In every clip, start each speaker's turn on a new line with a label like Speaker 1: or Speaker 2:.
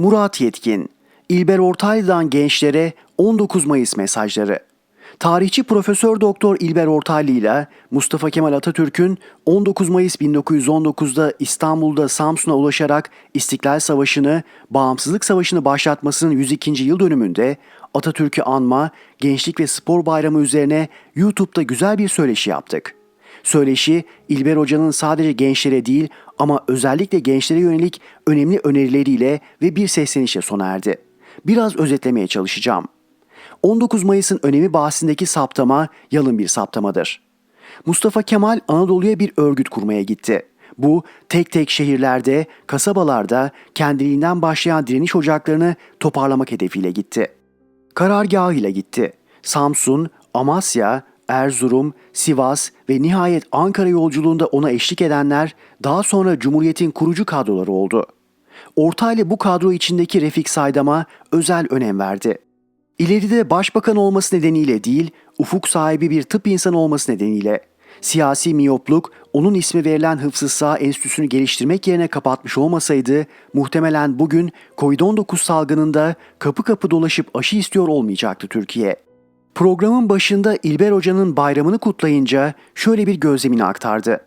Speaker 1: Murat Yetkin, İlber Ortaylı'dan gençlere 19 Mayıs mesajları. Tarihçi Profesör Doktor İlber Ortaylı ile Mustafa Kemal Atatürk'ün 19 Mayıs 1919'da İstanbul'da Samsun'a ulaşarak İstiklal Savaşı'nı, Bağımsızlık Savaşı'nı başlatmasının 102. yıl dönümünde Atatürk'ü anma, Gençlik ve Spor Bayramı üzerine YouTube'da güzel bir söyleşi yaptık. Söyleşi İlber Hoca'nın sadece gençlere değil ama özellikle gençlere yönelik önemli önerileriyle ve bir seslenişe sona erdi. Biraz özetlemeye çalışacağım. 19 Mayıs'ın önemi bahsindeki saptama yalın bir saptamadır. Mustafa Kemal Anadolu'ya bir örgüt kurmaya gitti. Bu tek tek şehirlerde, kasabalarda kendiliğinden başlayan direniş ocaklarını toparlamak hedefiyle gitti. Karargahıyla gitti. Samsun, Amasya, Erzurum, Sivas ve nihayet Ankara yolculuğunda ona eşlik edenler daha sonra Cumhuriyet'in kurucu kadroları oldu. Ortaylı bu kadro içindeki Refik Saydam'a özel önem verdi. İleride başbakan olması nedeniyle değil, ufuk sahibi bir tıp insanı olması nedeniyle siyasi miyopluk onun ismi verilen Hıfzı Sağ Enstitüsü'nü geliştirmek yerine kapatmış olmasaydı muhtemelen bugün Covid-19 salgınında kapı kapı dolaşıp aşı istiyor olmayacaktı Türkiye. Programın başında İlber Hoca'nın bayramını kutlayınca şöyle bir gözlemini aktardı.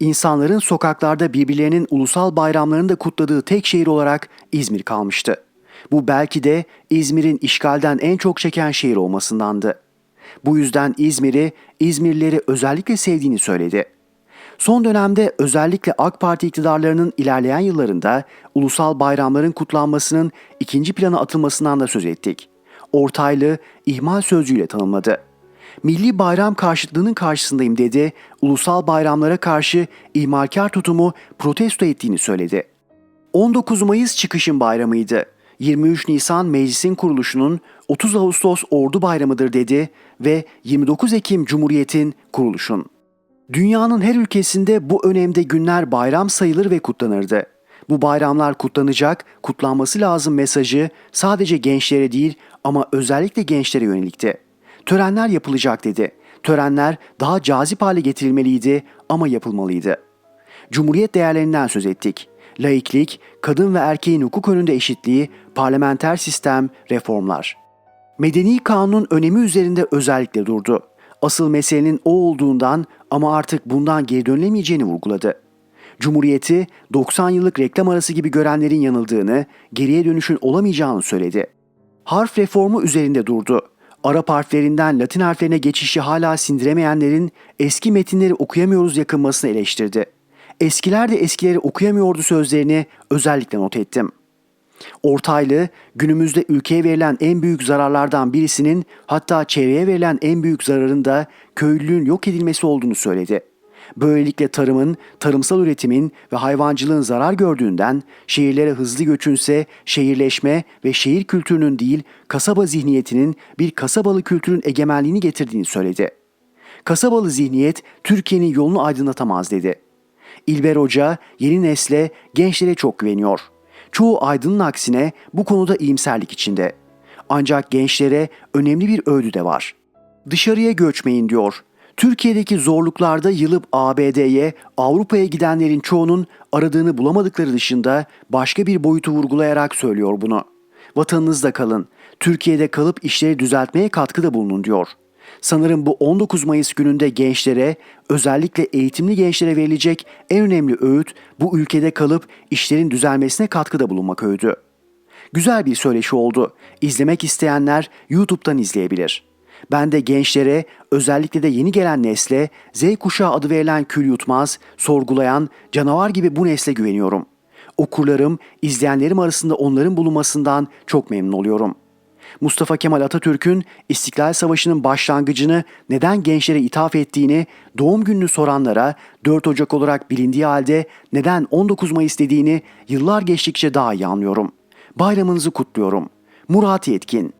Speaker 1: İnsanların sokaklarda birbirlerinin ulusal bayramlarını da kutladığı tek şehir olarak İzmir kalmıştı. Bu belki de İzmir'in işgalden en çok çeken şehir olmasındandı. Bu yüzden İzmir'i, İzmirlileri özellikle sevdiğini söyledi. Son dönemde özellikle AK Parti iktidarlarının ilerleyen yıllarında ulusal bayramların kutlanmasının ikinci plana atılmasından da söz ettik. Ortaylı ihmal sözcüğüyle tanımladı. Milli bayram karşıtlığının karşısındayım dedi, ulusal bayramlara karşı ihmalkar tutumu protesto ettiğini söyledi. 19 Mayıs çıkışın bayramıydı. 23 Nisan meclisin kuruluşunun 30 Ağustos ordu bayramıdır dedi ve 29 Ekim Cumhuriyet'in kuruluşun. Dünyanın her ülkesinde bu önemde günler bayram sayılır ve kutlanırdı. Bu bayramlar kutlanacak, kutlanması lazım mesajı sadece gençlere değil ama özellikle gençlere yönelikti. Törenler yapılacak dedi. Törenler daha cazip hale getirilmeliydi ama yapılmalıydı. Cumhuriyet değerlerinden söz ettik. Laiklik, kadın ve erkeğin hukuk önünde eşitliği, parlamenter sistem, reformlar. Medeni kanunun önemi üzerinde özellikle durdu. Asıl meselenin o olduğundan ama artık bundan geri dönülemeyeceğini vurguladı. Cumhuriyeti 90 yıllık reklam arası gibi görenlerin yanıldığını, geriye dönüşün olamayacağını söyledi. Harf reformu üzerinde durdu. Arap harflerinden Latin harflerine geçişi hala sindiremeyenlerin eski metinleri okuyamıyoruz yakınmasını eleştirdi. Eskiler de eskileri okuyamıyordu sözlerini özellikle not ettim. Ortaylı, günümüzde ülkeye verilen en büyük zararlardan birisinin hatta çevreye verilen en büyük zararın da köylülüğün yok edilmesi olduğunu söyledi. Böylelikle tarımın, tarımsal üretimin ve hayvancılığın zarar gördüğünden şehirlere hızlı göçünse şehirleşme ve şehir kültürünün değil kasaba zihniyetinin bir kasabalı kültürün egemenliğini getirdiğini söyledi. Kasabalı zihniyet Türkiye'nin yolunu aydınlatamaz dedi. İlber Hoca yeni nesle, gençlere çok güveniyor. Çoğu aydının aksine bu konuda iyimserlik içinde. Ancak gençlere önemli bir öğüdü de var. Dışarıya göçmeyin diyor. Türkiye'deki zorluklarda yılıp ABD'ye, Avrupa'ya gidenlerin çoğunun aradığını bulamadıkları dışında başka bir boyutu vurgulayarak söylüyor bunu. Vatanınızda kalın, Türkiye'de kalıp işleri düzeltmeye katkıda bulunun diyor. Sanırım bu 19 Mayıs gününde gençlere, özellikle eğitimli gençlere verilecek en önemli öğüt bu ülkede kalıp işlerin düzelmesine katkıda bulunmak öğüdü. Güzel bir söyleşi oldu. İzlemek isteyenler YouTube'dan izleyebilir.'' Ben de gençlere, özellikle de yeni gelen nesle, Z kuşağı adı verilen kül yutmaz, sorgulayan, canavar gibi bu nesle güveniyorum. Okurlarım, izleyenlerim arasında onların bulunmasından çok memnun oluyorum. Mustafa Kemal Atatürk'ün İstiklal Savaşı'nın başlangıcını neden gençlere ithaf ettiğini, doğum gününü soranlara 4 Ocak olarak bilindiği halde neden 19 Mayıs dediğini yıllar geçtikçe daha iyi anlıyorum. Bayramınızı kutluyorum. Murat Yetkin